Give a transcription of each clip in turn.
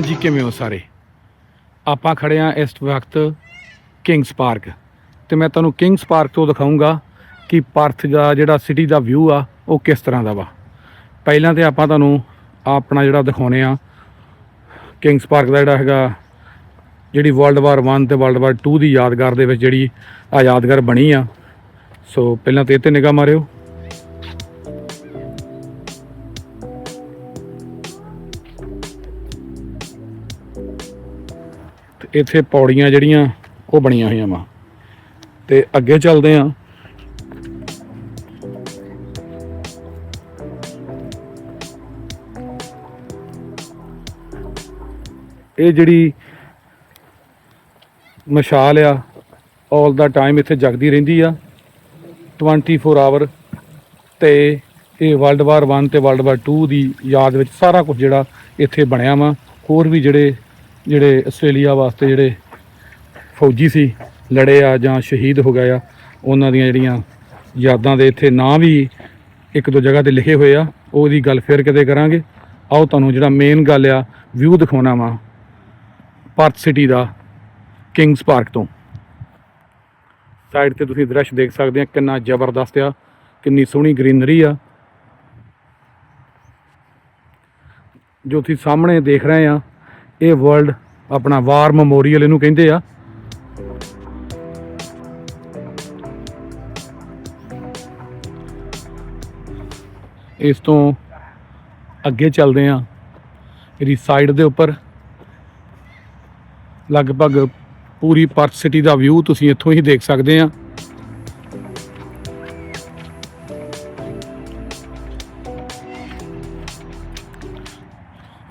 ਹਾਂਜੀ, ਕਿਵੇਂ ਹੋ ਸਾਰੇ? ਆਪਾਂ ਖੜੇ ਆ ਇਸ ਵਕਤ ਕਿੰਗਸ ਪਾਰਕ ਤੇ ਮੈਂ ਤੁਹਾਨੂੰ ਕਿੰਗਸ ਪਾਰਕ ਤੋਂ ਦਿਖਾਉਂਗਾ ਕਿ ਪਰਥ ਦਾ ਜਿਹੜਾ ਸਿਟੀ ਦਾ ਵਿਊ ਆ, ਉਹ ਕਿਸ ਤਰ੍ਹਾਂ ਦਾ ਵਾ। ਪਹਿਲਾਂ ਤੇ ਆਪਾਂ ਤੁਹਾਨੂੰ ਆਪਣਾ ਜਿਹੜਾ ਦਿਖਾਉਨੇ ਆ, ਕਿੰਗਸ ਪਾਰਕ ਦਾ ਜਿਹੜਾ ਹੈਗਾ, ਜਿਹੜੀ ਵਰਲਡ ਵਾਰ 1 ਤੇ ਵਰਲਡ ਵਾਰ 2 ਦੀ ਯਾਦਗਾਰ ਦੇ ਵਿੱਚ ਜਿਹੜੀ ਆ ਯਾਦਗਾਰ ਬਣੀ ਆ। ਸੋ ਪਹਿਲਾਂ ਤੇ ਇਹ ਤੇ ਨਿਗਾਹ ਮਾਰਿਓ। ਇੱਥੇ ਪੌੜੀਆਂ ਜਿਹੜੀਆਂ, ਉਹ ਬਣੀਆਂ ਹੋਈਆਂ ਵਾ। ਤੇ ਅੱਗੇ ਚੱਲਦੇ ਆ। ਇਹ ਜਿਹੜੀ ਮਸ਼ਾਲ ਆ 올 ਦਾ ਟਾਈਮ ਇੱਥੇ ਜਗਦੀ ਰਹਿੰਦੀ ਆ। 24 ਆਵਰ ਤੇ ਇਹ ਵਰਲਡ ਵਾਰ 1 ਤੇ ਵਰਲਡ ਵਾਰ 2 ਦੀ ਯਾਦ ਵਿੱਚ ਸਾਰਾ ਕੁਝ ਜਿਹੜਾ ਇੱਥੇ ਬਣਿਆ ਵਾ। ਹੋਰ ਵੀ ਜਿਹੜੇ ਜਿਹੜੇ ਆਸਟ੍ਰੇਲੀਆ ਵਾਸਤੇ ਜਿਹੜੇ ਫੌਜੀ ਸੀ, ਲੜੇ ਆ ਜਾਂ ਸ਼ਹੀਦ ਹੋ ਗਏ ਆ, ਉਹਨਾਂ ਦੀਆਂ ਜਿਹੜੀਆਂ ਯਾਦਾਂ ਦੇ ਇੱਥੇ ਨਾਂ ਵੀ ਇੱਕ ਦੋ ਜਗ੍ਹਾ ਤੇ ਲਿਖੇ ਹੋਏ ਆ, ਉਹਦੀ ਗੱਲ ਫਿਰ ਕਦੇ ਕਰਾਂਗੇ। ਆਓ ਤੁਹਾਨੂੰ ਜਿਹੜਾ ਮੇਨ ਗੱਲ ਆ ਵਿਊ ਦਿਖਾਉਣਾ ਵਾ ਪਰਥ ਸਿਟੀ ਦਾ, ਕਿੰਗਸ ਪਾਰਕ ਤੋਂ। ਸਾਈਡ ਤੇ ਤੁਸੀਂ ਦ੍ਰਿਸ਼ ਦੇਖ ਸਕਦੇ ਆ, ਕਿੰਨਾ ਜ਼ਬਰਦਸਤ ਆ, ਕਿੰਨੀ ਸੋਹਣੀ ਗ੍ਰੀਨਰੀ ਆ। ਜੋ ਤੁਸੀਂ ਸਾਹਮਣੇ ਦੇਖ ਰਹੇ ਆ ਇਹ ਵਰਲਡ ਆਪਣਾ ਵਾਰ ਮੈਮੋਰੀਅਲ ਇਹਨੂੰ ਕਹਿੰਦੇ ਆ। ਇਸ ਤੋਂ ਅੱਗੇ ਚੱਲਦੇ ਆ ਇਹਦੀ ਸਾਈਡ ਦੇ ਉੱਪਰ। ਲਗਭਗ ਪੂਰੀ ਪਰਥ ਸਿਟੀ ਦਾ ਵਿਊ ਤੁਸੀਂ ਇੱਥੋਂ ਹੀ ਦੇਖ ਸਕਦੇ ਆ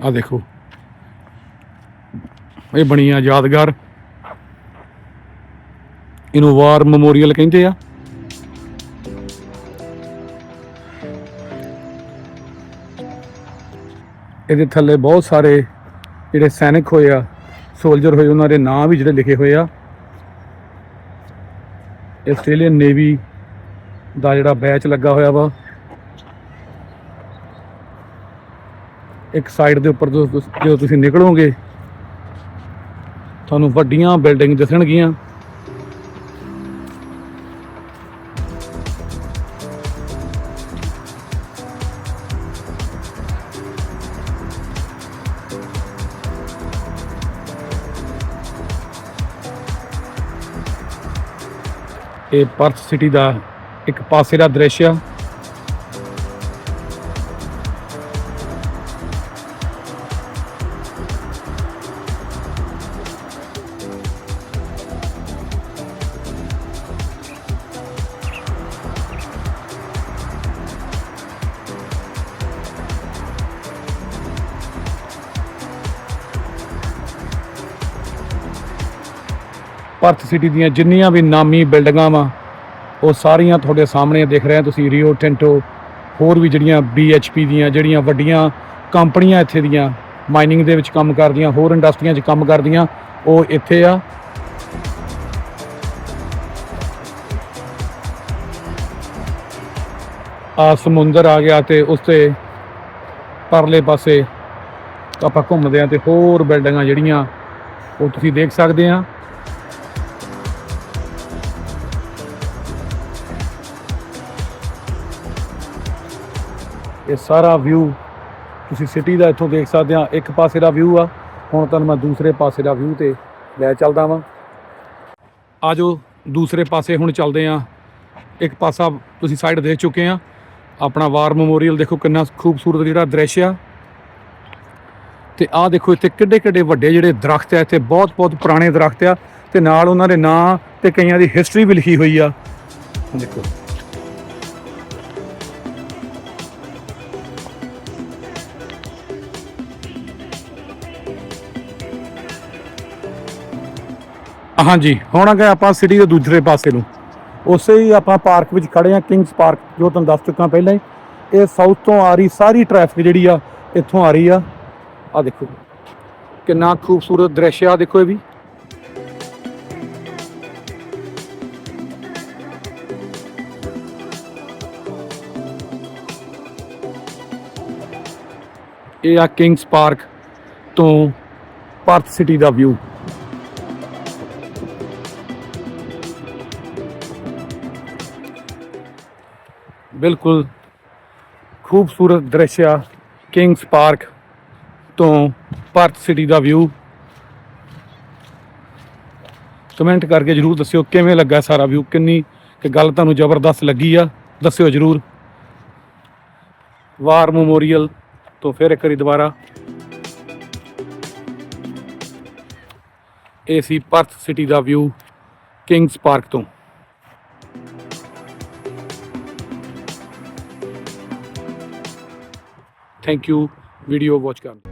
ਆ ਦੇਖੋ। ਇਹ ਬਣੀ ਆ ਯਾਦਗਾਰ। ਇਹਨੂੰ ਵਾਰ ਮੈਮੋਰੀਅਲ ਕਹਿੰਦੇ ਆ। ਇਹਦੇ ਥੱਲੇ ਬਹੁਤ ਸਾਰੇ ਜਿਹੜੇ ਸੈਨਿਕ ਹੋਏ ਆ ਸੋਲਜਰ ਹੋਏ, ਉਹਨਾਂ ਦੇ ਨਾਂ ਵੀ ਜਿਹੜੇ ਲਿਖੇ ਹੋਏ ਆ। ਆਸਟ੍ਰੇਲੀਅਨ ਨੇਵੀ ਦਾ ਜਿਹੜਾ ਬੈਚ ਲੱਗਾ ਹੋਇਆ ਵਾ। ਇੱਕ ਸਾਈਡ ਦੇ ਉੱਪਰ ਜਦੋਂ ਤੁਸੀਂ ਨਿਕਲੋਗੇ ਤੁਹਾਨੂੰ ਵੱਡੀਆਂ ਬਿਲਡਿੰਗ ਦਿਸਣਗੀਆਂ। ਇਹ ਪਰਥ ਸਿਟੀ ਦਾ ਇੱਕ ਪਾਸੇ ਦਾ ਦ੍ਰਿਸ਼ ਆ। ਪਰਥ ਸਿਟੀ ਦੀਆਂ ਜਿੰਨੀਆਂ ਵੀ ਨਾਮੀ ਬਿਲਡਿੰਗਾਂ ਵਾ, ਉਹ ਸਾਰੀਆਂ ਤੁਹਾਡੇ ਸਾਹਮਣੇ ਦਿਖ ਰਹੀਆਂ ਤੁਸੀਂ ਰੀਓ ਟੈਂਟੋ ਹੋਰ ਵੀ ਜਿਹੜੀਆਂ BHP ਦੀਆਂ, ਜਿਹੜੀਆਂ ਵੱਡੀਆਂ ਕੰਪਨੀਆਂ ਇੱਥੇ ਦੀਆਂ ਮਾਈਨਿੰਗ ਦੇ ਵਿੱਚ ਕੰਮ ਕਰਦੀਆਂ, ਹੋਰ ਇੰਡਸਟਰੀਆਂ 'ਚ ਕੰਮ ਕਰਦੀਆਂ, ਉਹ ਇੱਥੇ ਆ। ਆ ਸਮੁੰਦਰ ਆ ਗਿਆ ਤੇ ਉਸ ਤੇ ਪਰਲੇ ਪਾਸੇ ਆਪਾਂ ਘੁੰਮਦੇ ਆ ਤੇ ਹੋਰ ਬਿਲਡਿੰਗਾਂ ਜਿਹੜੀਆਂ, ਉਹ ਤੁਸੀਂ ਦੇਖ ਸਕਦੇ ਆ। ਇਹ ਸਾਰਾ ਵਿਊ ਤੁਸੀਂ ਸਿਟੀ ਦਾ ਇੱਥੋਂ ਦੇਖ ਸਕਦੇ ਆ ਇੱਕ ਪਾਸੇ ਦਾ ਵਿਊ ਆ। ਹੁਣ ਤੁਹਾਨੂੰ ਮੈਂ ਦੂਸਰੇ ਪਾਸੇ ਦਾ ਵਿਊ ਤੇ ਲੈ ਚੱਲਦਾ ਵਾਂ। ਆਜੋ, ਦੂਸਰੇ ਪਾਸੇ ਹੁਣ ਚੱਲਦੇ ਆ ਇੱਕ ਪਾਸਾ ਤੁਸੀਂ ਸਾਈਡ ਦੇਖ ਚੁੱਕੇ ਆ ਆਪਣਾ ਵਾਰ ਮੈਮੋਰੀਅਲ ਦੇਖੋ ਕਿੰਨਾ ਖੂਬਸੂਰਤ ਜਿਹੜਾ ਦ੍ਰਿਸ਼ ਆ। ਤੇ ਆਹ ਦੇਖੋ ਇੱਥੇ ਕਿੱਡੇ ਕਿੱਡੇ ਵੱਡੇ ਜਿਹੜੇ ਦਰਖਤ ਆ, ਇੱਥੇ ਬਹੁਤ ਬਹੁਤ ਪੁਰਾਣੇ ਦਰਖਤ ਆ। ਤੇ ਨਾਲ ਉਹਨਾਂ ਦੇ ਨਾਂ ਤੇ ਕਈਆਂ ਦੀ ਹਿਸਟਰੀ ਵੀ ਲਿਖੀ ਹੋਈ ਆ। ਦੇਖੋ। ਹਾਂਜੀ, ਹੁਣ ਆ ਆਪਾਂ ਸਿਟੀ ਦੇ ਦੂਸਰੇ ਪਾਸੇ ਨੂੰ, ਉਸੇ ਹੀ ਆਪਾਂ ਪਾਰਕ ਵਿੱਚ ਖੜੇ ਆ ਕਿੰਗਸ ਪਾਰਕ ਜੋ ਤੁਹਾਨੂੰ ਦੱਸ ਚੁੱਕਾ ਪਹਿਲਾਂ ਹੀ, ਇਹ ਸਾਊਥ ਤੋਂ ਆ ਰਹੀ ਸਾਰੀ ਟ੍ਰੈਫਿਕ ਜਿਹੜੀ ਆ, ਇੱਥੋਂ ਆ ਰਹੀ ਆ। ਆ ਦੇਖੋ, ਕਿੰਨਾ ਖੂਬਸੂਰਤ ਦ੍ਰਿਸ਼ ਆ, ਦੇਖੋ ਇਹ ਵੀ। ਇਹ ਆ ਕਿੰਗਸ ਪਾਰਕ ਤੋਂ ਪਾਰਥ ਸਿਟੀ ਦਾ ਵਿਊ ਬਿਲਕੁਲ ਖੂਬਸੂਰਤ ਦ੍ਰਿਸ਼ ਆ ਕਿੰਗਸ ਪਾਰਕ ਤੋਂ ਪਾਰਥ ਸਿਟੀ ਦਾ ਵਿਊ ਕਮੈਂਟ ਕਰਕੇ ਜਰੂਰ ਦੱਸਿਓ ਕਿਵੇਂ ਲੱਗਾ ਸਾਰਾ ਵਿਊ ਕਿੰਨੀ ਕਿ ਗੱਲ ਤੁਹਾਨੂੰ ਜ਼ਬਰਦਸਤ ਲੱਗੀ ਆ, ਦੱਸਿਓ ਜਰੂਰ। ਵਾਰ ਮੈਮੋਰੀਅਲ ਤੋਂ ਫਿਰ ਇੱਕ ਵਾਰੀ ਦੁਬਾਰਾ। ਇਹ ਸੀ ਪਰਥ ਸਿਟੀ ਦਾ ਵਿਊ ਕਿੰਗਸ ਪਾਰਕ ਤੋਂ। थैंक यू वीडियो वॉच करने